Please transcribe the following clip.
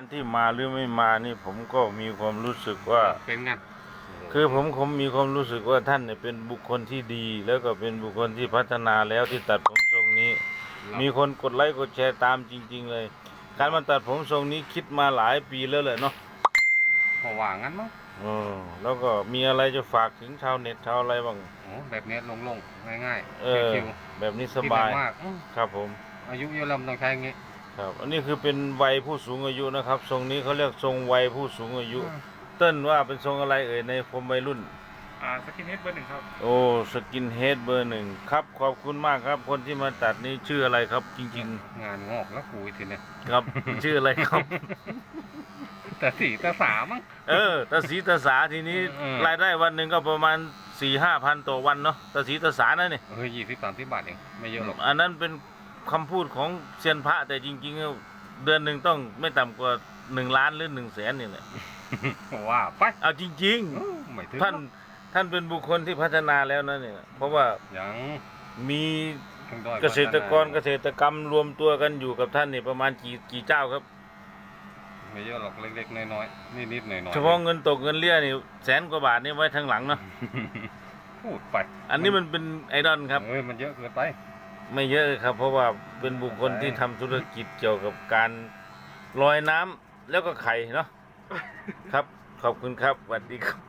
การที่มาหรือไม่มานี่ผมก็มีความรู้สึกว่า เป็นไงคือผมผมมีความรู้สึกว่าท่านเนี่ยเป็นบุคคลที่ดี แล้วก็เป็นบุคคลที่พัฒนาแล้วที่ตัดผมทรงนี้ มีคนกดไลค์กดแชร์ตามจริง ๆ เลย การมาตัดผมทรงนี้คิดมาหลายปีแล้วแหละเนาะพอว่างั้นมั้งเออแล้วก็มีอะไรจะฝากถึงชาวเน็ตชาวอะไรบ้างโอ้แบบเนี้ยลงๆง่ายเออๆชิวแบบนี้ๆสบายคิดไม่มากอื้อครับผม อายุเยอะแล้วมันต้องใช้อย่างงี้ ครับอันนี้คือเป็นวัยผู้สูงอายุนะครับ ทรงนี้เขาเรียกทรงวัยผู้สูงอายุเต้นว่าเป็นทรงอะไรเอ่ยในผมวัยรุ่น อ่าสกินเฮดเบอร์หนึ่งครับ โอ้สกินเฮดเบอร์หนึ่งครับ ขอบคุณมากครับ คนที่มาตัดนี่ชื่ออะไรครับ จริง งานงอกแล้วกูอีกทีเนี่ยๆ ครับ ชื่ออะไรครับ แต่สี่แต่สามมั้ง เออตาสีตาสาทีนี้อืม รายได้วันหนึ่งก็ประมาณสี่ห้าพันต่อวันเนาะตาสีตาสานะนี่เฮ้ยยี่สิบสามสิบบาทเอง ไม่เยอะหรอก อันนั้นเป็น คำพูดของเซียนพระแต่จริงๆแล้วเดือนหนึ่งต้องไม่ต่ำกว่าหนึ่งล้านหรือหนึ่งแสนนี่แหละว่าไปเอาจริง อื้อไม่ถึงๆ ท่านท่านเป็นบุคคลที่พัฒนาแล้วนะเนี่ยเพราะว่ายังมีถึงด้อยเกษตรกรพัฒนาเกษตรกรรมรวมตัวกันอยู่กับท่านนี่ประมาณกี่กี่เจ้าครับ ไม่เยอะหรอกเล็กๆน้อยๆนิดๆหน่อยๆเฉพาะเงินตกเงินเลี้ยนี่แสนกว่าบาทนี่ไว้ทางหลังเนาะพูดไปอันนี้มันเป็นไอดอลครับเฮ้ยมันเยอะเกินไป ไม่เยอะครับ เพราะว่าเป็นบุคคลที่ทำธุรกิจเกี่ยวกับการลอยน้ำแล้วก็ไข่เนาะครับ ขอบคุณครับสวัสดีครับ